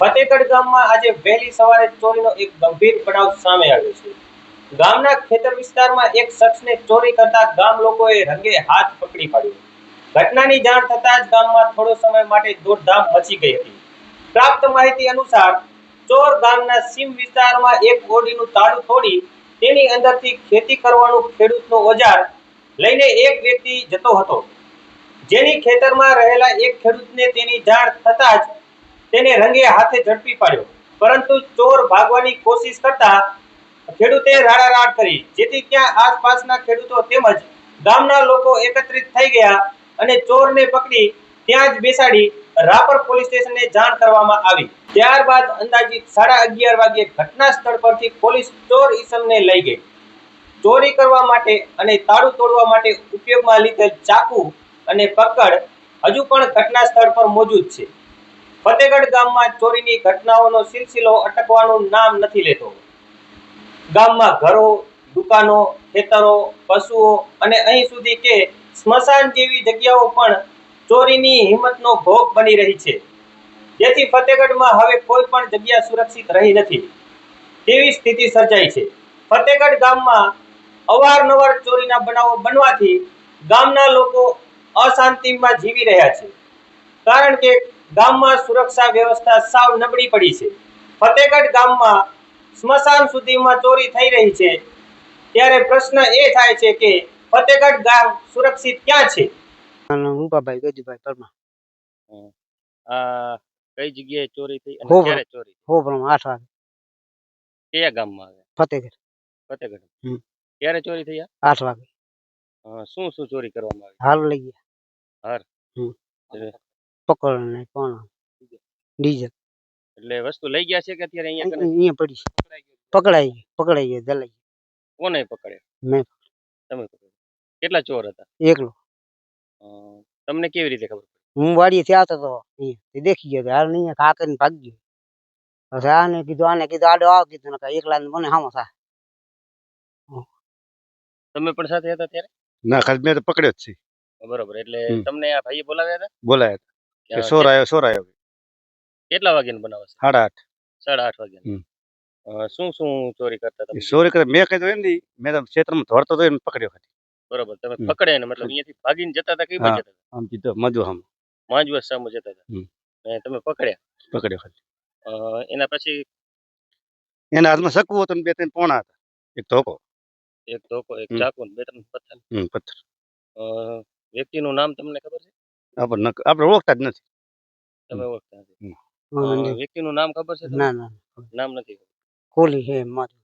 ફતેગઢ ગામમાં આજે વહેલી સવારે ચોરીનો એક ગંભીર બનાવ સામે આવ્યો છે. ગામના ખેતર વિસ્તારમાં એક શખ્સને ચોરી કરતા ગામ લોકોએ રંગે હાથ પકડી પાડ્યો. ઘટનાની જાણ થતાં જ ગામમાં થોડો સમય માટે દોડધામ મચી ગઈ હતી. પ્રાપ્ત માહિતી અનુસાર, ચોર ગામના સીમ વિસ્તારમાં એક ઓડીનું તાળું તોડી તેની અંદરથી ખેતી કરવાનું ખેડૂતનો ઓજાર લઈને એક વ્યક્તિ જતો હતો. જેની ખેતરમાં રહેલા એક ખેડૂતને તેની જાણ થતાં જ તેને રંગે હાથે ઝડપી પાડ્યો. પરંતુ ચોર ભાગવાની કોશિશ કરતા ખેડૂતે રાડારાડ કરી. જેથી ત્યાં આસપાસના ખેડૂતો તેમજ ગામના લોકો એકત્રિત થઈ ગયા અને ચોરને પકડી ત્યાં જ બેસાડી રાપર પોલીસ સ્ટેશને જાણ કરવામાં આવી. ત્યારબાદ અંદાજિત સાડા અગિયાર વાગ્યે ઘટના સ્થળ પરથી પોલીસ ચોર ઈસમને લઈ ગઈ. ચોરી કરવા માટે અને તાળું તોડવા માટે ઉપયોગમાં લીધેલ ચાકુ અને પકડ હજુ પણ ઘટના સ્થળ પર મોજૂદ છે. ફતેગઢ ગામમાં ચોરીની ઘટનાઓનો સિલસિલો અટકવાનું નામ નથી લેતો. ગામમાં ઘરો, દુકાનો, ખેતરો, પશુઓ અને અહીં સુધી કે સ્મશાન જેવી જગ્યાઓ પણ ચોરીની હિંમતનો ભોગ બની રહી છે. જેથી ફતેગઢમાં હવે કોઈ પણ જગ્યા સુરક્ષિત રહી નથી. તેવી સ્થિતિ સર્જાઈ છે. ફતેગઢ ગામમાં અવારનવાર ચોરીના બનાવો બનવાથી ગામના લોકો અશાંતિમાં જીવી રહ્યા છે. કારણ કે ગામમાં સુરક્ષા વ્યવસ્થા સાવ નબળી પડી છે. ફતેગઢ ગામમાં સ્મશાન સુધીમાં ચોરી થઈ રહી છે. ત્યારે પ્રશ્ન એ થાય છે કે ફતેગઢ ગામ સુરક્ષિત ક્યાં છે? રૂપાભાઈ ગજુભાઈ પરમા આ કઈ જગ્યાએ ચોરી થઈ અને ક્યારે ચોરી હો પણ આઠ વાગે. કયા ગામમાં આવે ફતેગઢ. ફતેગઢ. હમ. ક્યારે ચોરી થઈ? આઠ વાગે. શું શું ચોરી કરવામાં આવી? હાલ લઈ ગયા. હાર? હમ. એટલે- પકડ ને કોણ ડીઝલ એટલે વસ્તુ લઈ ગયા છે કે અત્યારે અહીંયા કને અહીંયા પડી છે. પકડાઈ ગયું? પકડાઈ ગયો પકડાઈ ગયો દલાઈ કોને પકડે મેં. તમે પકડ્યો. કેટલા ચોર હતા? એકલો. અ, તમને કેવી રીતે ખબર પડી? હું વાડીએથી આવતો હતો અહીંયા તે દેખી ગયો કે હાલ નહીં ખા કરીને ભાગી ગયો. પછી આને કીધું આને કીધું આડો આવ કીધું ને એકલા ને મને હામો થા તમે પણ સાથે હતા ત્યારે? ના ખાલી મેં તો પકડ્યો જ છે. બરોબર એટલે હમ. તમને આ ભાઈએ બોલાવ્યા હતા? બોલાય કે સોર આવ્યો સોર આવ્યો કેટલા વાગ્યાનું બનાવ હશે સાડા આઠ. સાડા આઠ વાગ્યાનું. શું શું ચોરી કરતા તમે? ચોરી કરતા મેં કીધું એમ નહીં મેં તમે ક્ષેત્રમાં ધોરતો હતો એને પકડ્યો ખાલી બરોબર તમે પકડ્યા પકડે ને મતલબ અહીંયાથી ભાગીને જતા હતા કઈ બાજુ જતા આમ જીધો મધુ આમ માંજવસ સામુ જતા હતા. તમે પકડ્યા? પકડ્યો ખાલી એના પછી? એના હાથમાં સકવું હતું ને બે ત્રણ પોણા હતા. એક ધોકો. એક ધોકો એક ચાકુ બે ત્રણ પથ્થર. પથ્થર. વ્યક્તિનું નામ તમને ખબર છે? આપણે ન- આપણે ઓળખતા જ નથી. તમે ઓળખતા નથી. વ્યક્તિનું નામ ખબર છે ના ના નામ નથી. કોલી હે મારું.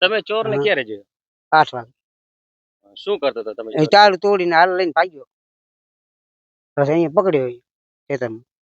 તમે ચોર ને ક્યારે જોયો? આઠ વાગે. શું કરતો હતો તમે? તાળું તોડીને હાલ લઈને ભાગ્યો. પછી અહીંયા પકડ્યો ખેતરમાં.